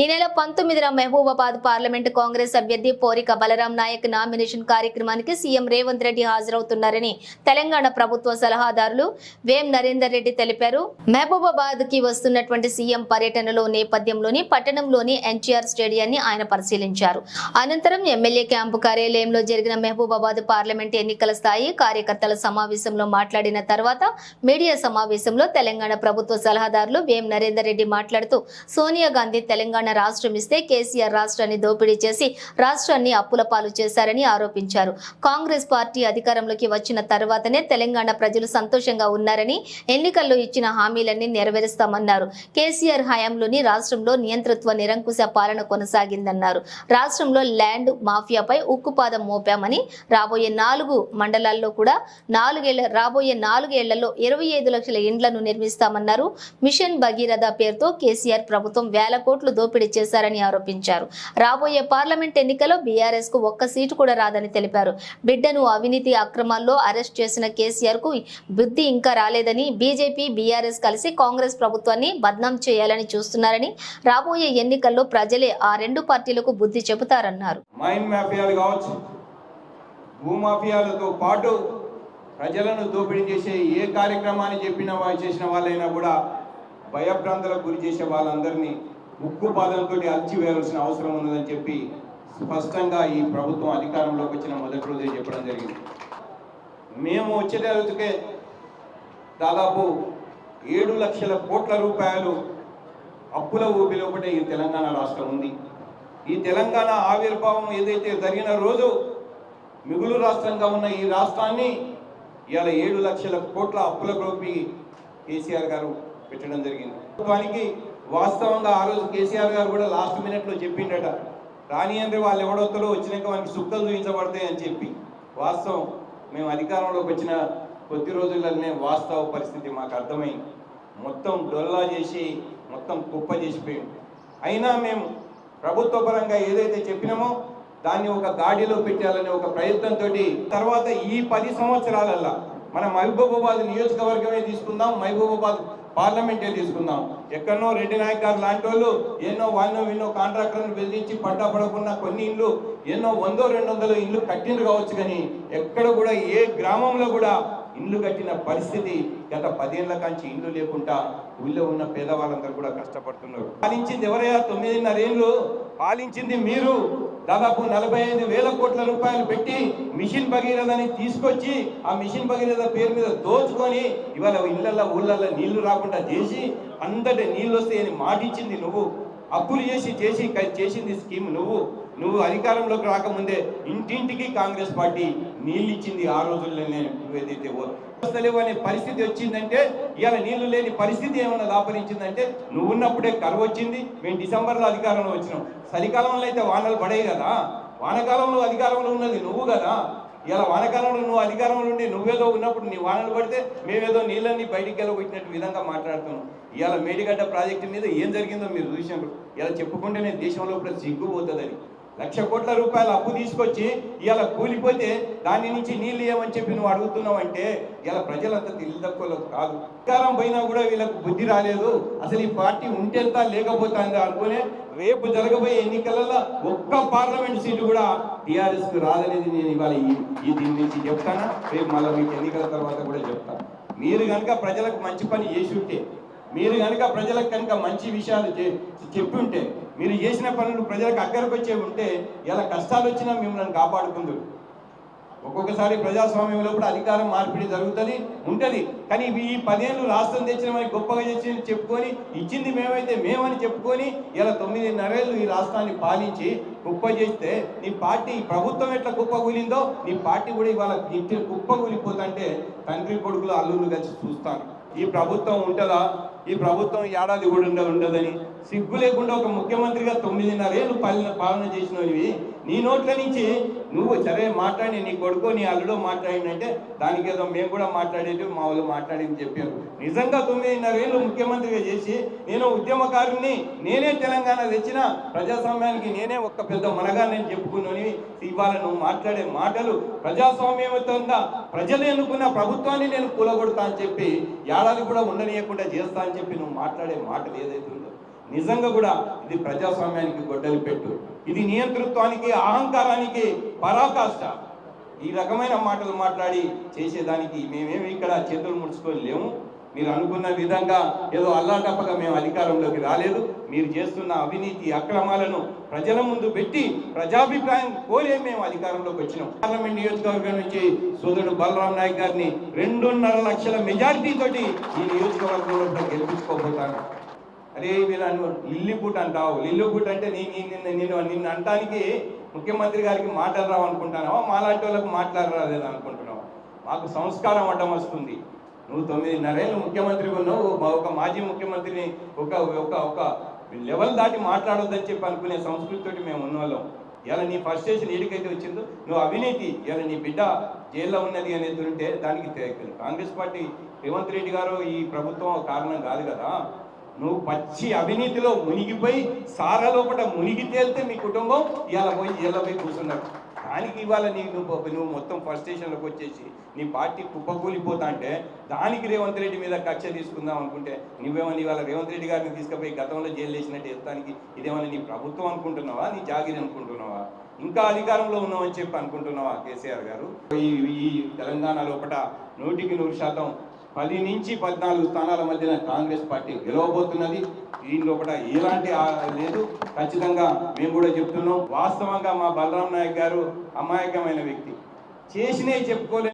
ఈ నెల పంతొమ్మిదిన మహబూబాబాద్ పార్లమెంటు కాంగ్రెస్ అభ్యర్థి పోరిక బలరాం నాయక్ నామినేషన్ కార్యక్రమానికి సీఎం రేవంత్ రెడ్డి హాజరవుతున్నారని తెలంగాణ ప్రభుత్వ సలహాదారులు వేం నరేందర్ రెడ్డి తెలిపారు. మహబూబాబాద్కి వస్తున్నటువంటి సీఎం పర్యటనలో నేపథ్యంలోని పట్టణంలోని ఎన్టీఆర్ స్టేడియాన్ని ఆయన పరిశీలించారు. అనంతరం ఎమ్మెల్యే క్యాంపు కార్యాలయంలో జరిగిన మహబూబాబాద్ పార్లమెంట్ ఎన్నికల స్థాయి కార్యకర్తల సమావేశంలో మాట్లాడిన తర్వాత మీడియా సమావేశంలో తెలంగాణ ప్రభుత్వ సలహాదారులు వేం నరేందర్ రెడ్డి మాట్లాడుతూ సోనియా గాంధీ తెలంగాణ రాష్ట్రం ఇస్తే కేసీఆర్ రాష్ట్రాన్ని దోపిడీ చేసి రాష్ట్రాన్ని అప్పుల పాలు చేశారని ఆరోపించారు. కాంగ్రెస్ పార్టీ అధికారంలోకి వచ్చిన తర్వాతనే తెలంగాణ ప్రజలు సంతోషంగా ఉన్నారని ఎన్నికల్లో ఇచ్చిన హామీలన్నీ నెరవేరుస్తామన్నారు. కేసీఆర్ హయాంలోని రాష్ట్రంలో నియంతృత్వ నిరంకుశ పాలన కొనసాగిందన్నారు. రాష్ట్రంలో ల్యాండ్ మాఫియాపై ఉక్కుపాదం మోపామని రాబోయే నాలుగు మండలాల్లో కూడా నాలుగేళ్ళ రాబోయే నాలుగేళ్ళలో ఇరవై ఐదు లక్షల ఇండ్లను నిర్మిస్తామన్నారు. మిషన్ భగీరథ పేరుతో కేసీఆర్ ప్రభుత్వం వేల కోట్లు దోపిడీ చేశారని ఆరోపించారు. రాబోయే పార్లమెంట్ ఎన్నికల్లో బీఆర్ఎస్కు ఒక్క సీటు కూడా రాదని తెలిపారు. బిడ్డను అవినీతి అక్రమాల్లో అరెస్ట్ చేసిన కేసీఆర్కు బుద్ధి ఇంకా రాలేదని బీజేపీ బీఆర్ఎస్ కలిసి కాంగ్రెస్ ప్రభుత్వాన్ని బద్నాం చేయాలని చూస్తున్నారని రాబోయే ఎన్నికల్లో ప్రజలే ఆ రెండు పార్టీలకు బుద్ధి చెబుతారన్నారు. భూమాఫియాలతో పాటు ప్రజలను దోపిడీ చేసే ఏ కార్యక్రమాన్ని చెప్పిన వాళ్ళు చేసిన వాళ్ళైనా కూడా భయభ్రాంతులకు గురి చేసే వాళ్ళందరినీ ఉక్కు పాదంతో అల్చివేయాల్సిన అవసరం ఉన్నదని చెప్పి స్పష్టంగా ఈ ప్రభుత్వం అధికారంలోకి వచ్చిన మొదటి రోజే చెప్పడం జరిగింది. మేము వచ్చేటకే దాదాపు ఏడు లక్షల కోట్ల రూపాయలు అప్పుల ఊపిలో ఒకటే ఈ తెలంగాణ రాష్ట్రం ఉంది. ఈ తెలంగాణ ఆవిర్భావం ఏదైతే జరిగిన రోజు మిగులు రాష్ట్రంగా ఉన్న ఈ రాష్ట్రాన్ని ఇవాళ ఏడు లక్షల కోట్ల అప్పుల రూపి కేసీఆర్ గారు పెట్టడం జరిగింది. ప్రభుత్వానికి వాస్తవంగా ఆ రోజు కేసీఆర్ గారు కూడా లాస్ట్ మినిట్లో చెప్పిండట రాని అంటే వాళ్ళు ఎవడొత్తలో వచ్చినాక వానికి సుక్కలు చూపించబడతాయి అని చెప్పి. వాస్తవం. మేము అధికారంలోకి వచ్చిన కొద్ది రోజులనే వాస్తవ పరిస్థితి మాకు అర్థమైంది. మొత్తం డొల్లా చేసి మొత్తం కుప్ప చేసిపోయింది. అయినా మేము ప్రభుత్వ పరంగా ఏదైతే చెప్పినామో దాన్ని ఒక గాడిలో పెట్టాలనే ఒక ప్రయత్నంతో తర్వాత ఈ పది సంవత్సరాలల్లా మన మహబూబాబాద్ నియోజకవర్గమే తీసుకుందాం మహబూబాబాద్ పార్లమెంటే తీసుకుందాం. ఎక్కడనో రెడ్డి నాయక్ గారు లాంటి వాళ్ళు ఎన్నో వన్నో ఎన్నో కాంట్రాక్టర్లను బెదిరించి పడ్డా పడకుండా కొన్ని ఇల్లు ఎన్నో వందో రెండు వందల ఇల్లు కట్టిండ్రు కావచ్చు కానీ ఎక్కడ కూడా ఏ గ్రామంలో కూడా ఇల్లు కట్టిన పరిస్థితి గత పదేళ్ళ కాంచి ఇల్లు లేకుండా ఊళ్ళో ఉన్న పేదవాళ్ళందరూ కూడా కష్టపడుతున్నారు. పాలించింది ఎవరయ్యా? తొమ్మిదిన్నర ఏళ్ళు పాలించింది మీరు. దాదాపు నలభై ఐదు వేల కోట్ల రూపాయలు పెట్టి మిషన్ భగీరథని తీసుకొచ్చి ఆ మిషన్ భగీరథ పేరు మీద దోచుకొని ఇవాళ ఇళ్ళల్లో ఊళ్ళల్లో నీళ్ళు రాకుండా చేసి అందరి నీళ్ళు వస్తాయని మాటిచ్చింది నువ్వు. అప్పులు చేసి చేసి చేసింది స్కీమ్ నువ్వు. నువ్వు అధికారంలోకి రాకముందే ఇంటింటికి కాంగ్రెస్ పార్టీ నీళ్ళు ఇచ్చింది ఆ రోజుల్లోనే నువ్వేదైతే ఓ- పరిస్థితి వచ్చిందంటే ఇవాళ నీళ్ళు లేని పరిస్థితి ఏమైనా దాపరించిందంటే నువ్వు ఉన్నప్పుడే కరువు వచ్చింది మేము డిసెంబర్లో అధికారంలో వచ్చినాం. చలికాలంలో అయితే వానలు పడేవి కదా. వానకాలంలో అధికారంలో ఉన్నది నువ్వు కదా. ఇలా వానకాలంలో నువ్వు అధికారంలో ఉండి నువ్వేదో ఉన్నప్పుడు నీ వానలు పడితే మేమేదో నీళ్ళని బయటికి వెళ్ళగొట్టినట్టు విధంగా మాట్లాడుతున్నాం. ఇవాళ మేడిగడ్డ ప్రాజెక్టు మీద ఏం జరిగిందో మీరు చూసినారు. ఇలా చెప్పుకుంటేనే దేశంలో ఇప్పుడు సిగ్గుపోతుందని. లక్ష కోట్ల రూపాయలు అప్పు తీసుకొచ్చి ఇవాళ కూలిపోతే దాని నుంచి నీళ్ళు ఏమని చెప్పి నువ్వు అడుగుతున్నావు అంటే ఇలా ప్రజలంతా తెలివి కాదు. అధికారం పోయినా కూడా వీళ్ళకు బుద్ధి రాలేదు. అసలు ఈ పార్టీ ఉంటేంత లేకపోతుందా అనుకునే రేపు జరగబోయే ఎన్నికలలో ఒక్క పార్లమెంట్ సీటు కూడా టీఆర్ఎస్కు రాదనేది నేను ఇవాళ ఈ దీని నుంచి చెప్తానా? రేపు మళ్ళీ మీకు ఎన్నికల తర్వాత కూడా చెప్తాను. మీరు కనుక ప్రజలకు మంచి పని చేసి ఉంటే మీరు కనుక ప్రజలకు కనుక మంచి విషయాలు చెప్పి ఉంటే మీరు చేసిన పనులు ప్రజలకు అక్కడికి వచ్చే ఉంటే ఇలా కష్టాలు వచ్చినా మిమ్మల్ని కాపాడుకుందరు. ఒక్కొక్కసారి ప్రజాస్వామ్యంలో కూడా అధికారం మార్పిడి జరుగుతుంది ఉంటుంది. కానీ ఈ పదేళ్ళు రాష్ట్రం తెచ్చినమని గొప్పగా చేసి చెప్పుకొని ఇచ్చింది మేమైతే మేమని చెప్పుకొని ఇలా తొమ్మిదిన్నరేళ్ళు ఈ రాష్ట్రాన్ని పాలించి కుప్ప చేస్తే నీ పార్టీ ప్రభుత్వం ఎట్లా గొప్ప కూలిందో నీ పార్టీ కూడా ఇవాళ ఇంటి కుప్ప కూలిపోతుంటే తండ్రి కొడుకులు అల్లుళ్ళు కలిసి చూస్తాను ఈ ప్రభుత్వం ఉంటుందా? ఈ ప్రభుత్వం ఏడాది కూడా ఉండదని? సిగ్గు లేకుండా ఒక ముఖ్యమంత్రిగా తొమ్మిదిన్నర ఏళ్ళు పాలన పాలన చేసినవి నీ నోట్ల నుంచి నువ్వు సరే మాట్లాడి నీ కొడుకో నీ అల్లుడో మాట్లాడిందంటే దానికి ఏదో మేము కూడా మాట్లాడేది మా వాళ్ళు మాట్లాడేది చెప్పారు. నిజంగా తొమ్మిదిన్నర ఏళ్ళు ముఖ్యమంత్రిగా చేసి నేను ఉద్యమకారుని నేనే తెలంగాణ తెచ్చిన ప్రజాస్వామ్యానికి నేనే ఒక్క పెద్ద మనగా నేను చెప్పుకున్నాను ఇవాళ నువ్వు మాట్లాడే మాటలు ప్రజాస్వామ్యంతో ప్రజలు ఎన్నుకున్న ప్రభుత్వాన్ని నేను కూలగొడతా అని చెప్పి ఏడాది కూడా ఉండనీయకుండా చేస్తా అని చెప్పి నువ్వు మాట్లాడే మాటలు ఏదైతే ఉందో నిజంగా కూడా ఇది ప్రజాస్వామ్యానికి గొడ్డలి పెట్టు. ఇది నియంతృత్వానికి అహంకారానికి పరాకాష్ట. ఈ రకమైన మాటలు మాట్లాడి చేసేదానికి మేమేమి ఇక్కడ చేతులు ముడుచుకొని లేము. మీరు అనుకున్న విధంగా ఏదో అల్లాటప్పగా మేము అధికారంలోకి రాలేదు. మీరు చేస్తున్న అవినీతి అక్రమాలను ప్రజల ముందు పెట్టి ప్రజాభిప్రాయం కోరే మేము అధికారంలోకి వచ్చినాం. పార్లమెంట్ నియోజకవర్గం నుంచి సోదరుడు బలరాం నాయక్ గారిని రెండున్నర లక్షల మెజార్టీ తోటి ఈ నియోజకవర్గంలో గెలిపించుకోబోతాను. అరే వీళ్ళను లిల్లిపుట్ అంటావు. లిల్లిపుట్ అంటే నీ నీ- నిన్ను నిన్ను నిన్ను అంటానికి ముఖ్యమంత్రి గారికి మాటలు రావు అనుకుంటున్నావా? మాలాంటి వాళ్ళకి మాట్లాడరాలేదు అనుకుంటున్నావా? మాకు సంస్కారం అడ్డం వస్తుంది. నువ్వు తొమ్మిదిన్నరేళ్ళు ముఖ్యమంత్రి ఉన్నావు. ఒక- ఒక మాజీ ముఖ్యమంత్రిని ఒక ఒక ఒక లెవెల్ దాటి మాట్లాడొద్దని చెప్పి అనుకునే సంస్కృతితోటి మేము ఉన్నవాళ్ళం. ఇలా నీ ఫస్ట్ స్టేషన్ ఏడికైతే వచ్చిందో? నువ్వు అవినీతి. ఇలా నీ బిడ్డ జైల్లో ఉన్నది అనేది ఉంటే దానికి కాంగ్రెస్ పార్టీ రేవంత్ రెడ్డి గారు ఈ ప్రభుత్వం కారణం కాదు కదా. నువ్వు పచ్చి అవినీతిలో మునిగిపోయి సారా లోపల మునిగి తేలితే మీ కుటుంబం ఇలా పోయి ఇలా పోయి కూర్చున్నారు. దానికి ఇవాళ నీ నువ్వు నువ్వు మొత్తం ఫస్ట్ స్టేషన్లోకి వచ్చేసి నీ పార్టీ కుప్పకూలిపోతా అంటే దానికి రేవంత్ రెడ్డి మీద కక్ష తీసుకుందాం అనుకుంటే నువ్వేమని ఇవాళ రేవంత్ రెడ్డి గారిని తీసుకుపోయి గతంలో జైలు వేసినట్టు ఎత్తానికి ఇదేమన్నా నీ ప్రభుత్వం అనుకుంటున్నావా? నీ జాగిరి అనుకుంటున్నావా? ఇంకా అధికారంలో ఉన్నామని చెప్పి అనుకుంటున్నావా కేసీఆర్ గారు? ఈ తెలంగాణ లోపల నూటికి నూరు శాతం పది నుంచి పద్నాలుగు స్థానాల మధ్యన కాంగ్రెస్ పార్టీ గెలవబోతున్నది. దీని లోపల ఎలాంటి లేదు. ఖచ్చితంగా మేము కూడా చెప్తున్నాం. వాస్తవంగా మా బలరాం నాయక్ గారు అమాయకమైన వ్యక్తి. చేసినవి చెప్పుకోలేదు